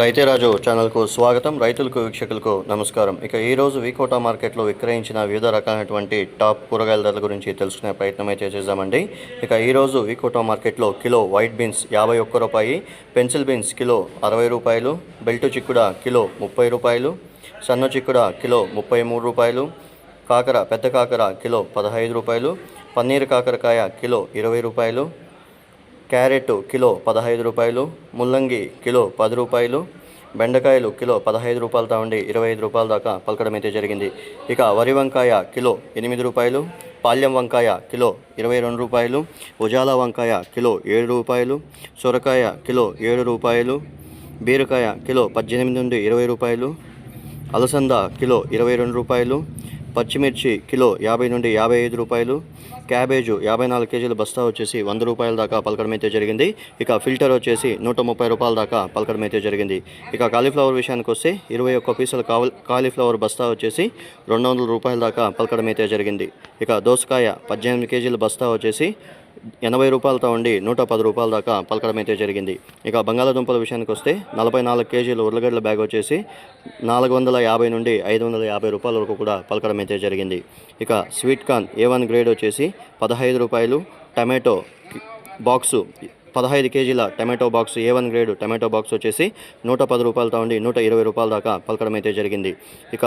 రైతే రాజు ఛానల్కు స్వాగతం. రైతులకు వీక్షకులకు నమస్కారం. ఇక ఈరోజు వికోటా మార్కెట్లో విక్రయించిన వివిధ రకాలైనటువంటి టాప్ కూరగాయల ధరల గురించి తెలుసుకునే ప్రయత్నం అయితే చేద్దామండి ఇక ఈరోజు వికోటా మార్కెట్లో కిలో వైట్ బీన్స్ యాభై ఒక్క రూపాయి పెన్సిల్ బీన్స్ కిలో అరవై రూపాయలు బెల్టు చిక్కుడ కిలో ముప్పై రూపాయలు సన్న చిక్కుడ కిలో ముప్పై మూడు రూపాయలు కాకర పెద్ద కాకర కిలో పదహైదు రూపాయలు పన్నీర్ కాకరకాయ కిలో ఇరవై రూపాయలు క్యారెట్ కిలో పదహైదు రూపాయలు ముల్లంగి కిలో పది రూపాయలు బెండకాయలు కిలో పదహైదు రూపాయలతో ఉండి ఇరవై ఐదు రూపాయల దాకా పలకడం అయితే జరిగింది. ఇక వరి వంకాయ కిలో ఎనిమిది రూపాయలు పాల్యం వంకాయ కిలో ఇరవై రెండు రూపాయలు ఉజాలా వంకాయ కిలో ఏడు రూపాయలు సొరకాయ కిలో ఏడు రూపాయలు బీరకాయ కిలో పద్దెనిమిది నుండి ఇరవై రూపాయలు అలసంద కిలో ఇరవై రెండు రూపాయలు పచ్చిమిర్చి కిలో యాభై నుండి యాభై ఐదు రూపాయలు క్యాబేజు యాభై నాలుగు కేజీల బస్తా వచ్చేసి వంద రూపాయల దాకా పలకడం అయితే జరిగింది. ఇక ఫిల్టర్ వచ్చేసి నూట ముప్పై రూపాయల దాకా పలకడం అయితే జరిగింది. ఇక కాలీఫ్లవర్ విషయానికి వస్తే ఇరవై ఒక్క పీసుల కాలీఫ్లవర్ బస్తా వచ్చేసి రెండు వందల రూపాయల దాకా పలకడం అయితే జరిగింది. ఇక దోసకాయ పద్దెనిమిది కేజీల బస్తా వచ్చేసి ఎనభై రూపాయలతో ఉండి నూట పది రూపాయల దాకా పలకడం అయితే జరిగింది. ఇక బంగాళాదుంపల విషయానికి వస్తే నలభై నాలుగు కేజీల ఉర్లగడ్డల బ్యాగ్ వచ్చేసి నాలుగు వందల యాభై నుండి ఐదు వందల యాభై రూపాయల వరకు కూడా పలకడం అయితే జరిగింది. ఇక sweet corn A one grade వచ్చేసి పదహైదు రూపాయలు టమాటో బాక్సు పదహైదు కేజీల tomato box A one grade tomato box వచ్చేసి నూట పది రూపాయలతో ఉండి నూట ఇరవై రూపాయల దాకా పలకడం అయితే జరిగింది. ఇక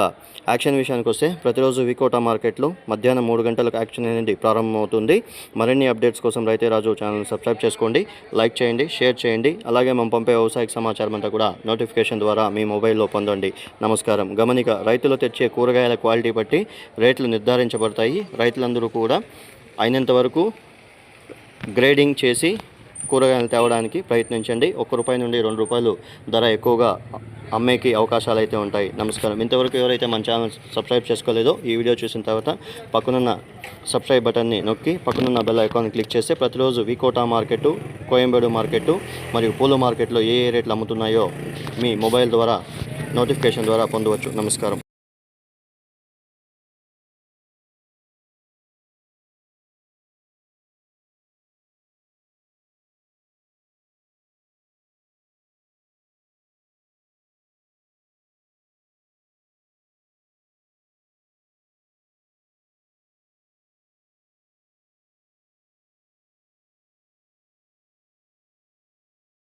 యాక్షన్ విషయానికి వస్తే ప్రతిరోజు వికోటా మార్కెట్లో మధ్యాహ్నం మూడు గంటలకు యాక్షన్ అనేది ప్రారంభమవుతుంది. మరిన్ని అప్డేట్స్ కోసం రైతే రాజు ఛానల్ సబ్స్క్రైబ్ చేసుకోండి. లైక్ చేయండి షేర్ చేయండి. అలాగే మేము పంపే వ్యవసాయ సమాచారం అంతా కూడా నోటిఫికేషన్ ద్వారా మీ మొబైల్లో పొందండి. నమస్కారం. గమనిక రైతులు తెచ్చే కూరగాయల క్వాలిటీ బట్టి రేట్లు నిర్ధారించబడతాయి. రైతులందరూ కూడా అయినంత వరకు గ్రేడింగ్ చేసి కూరగాయలు తేవడానికి ప్రయత్నించండి. ఒక్క రూపాయి నుండి రెండు రూపాయలు ధర ఎక్కువగా అమ్మేకి అవకాశాలు అయితే ఉంటాయి. నమస్కారం. ఇంతవరకు ఎవరైతే మన ఛానల్ సబ్స్క్రైబ్ చేసుకోలేదో ఈ వీడియో చూసిన తర్వాత పక్కనున్న సబ్స్క్రైబ్ బటన్ని నొక్కి పక్కనున్న బెల్ ఐకాన్ క్లిక్ చేస్తే ప్రతిరోజు వికోటా మార్కెట్ కోయంబేడు మార్కెట్ మరియు పూల మార్కెట్లో ఏ ఏ రేట్లు అమ్ముతున్నాయో మీ మొబైల్ ద్వారా నోటిఫికేషన్ ద్వారా పొందవచ్చు. నమస్కారం.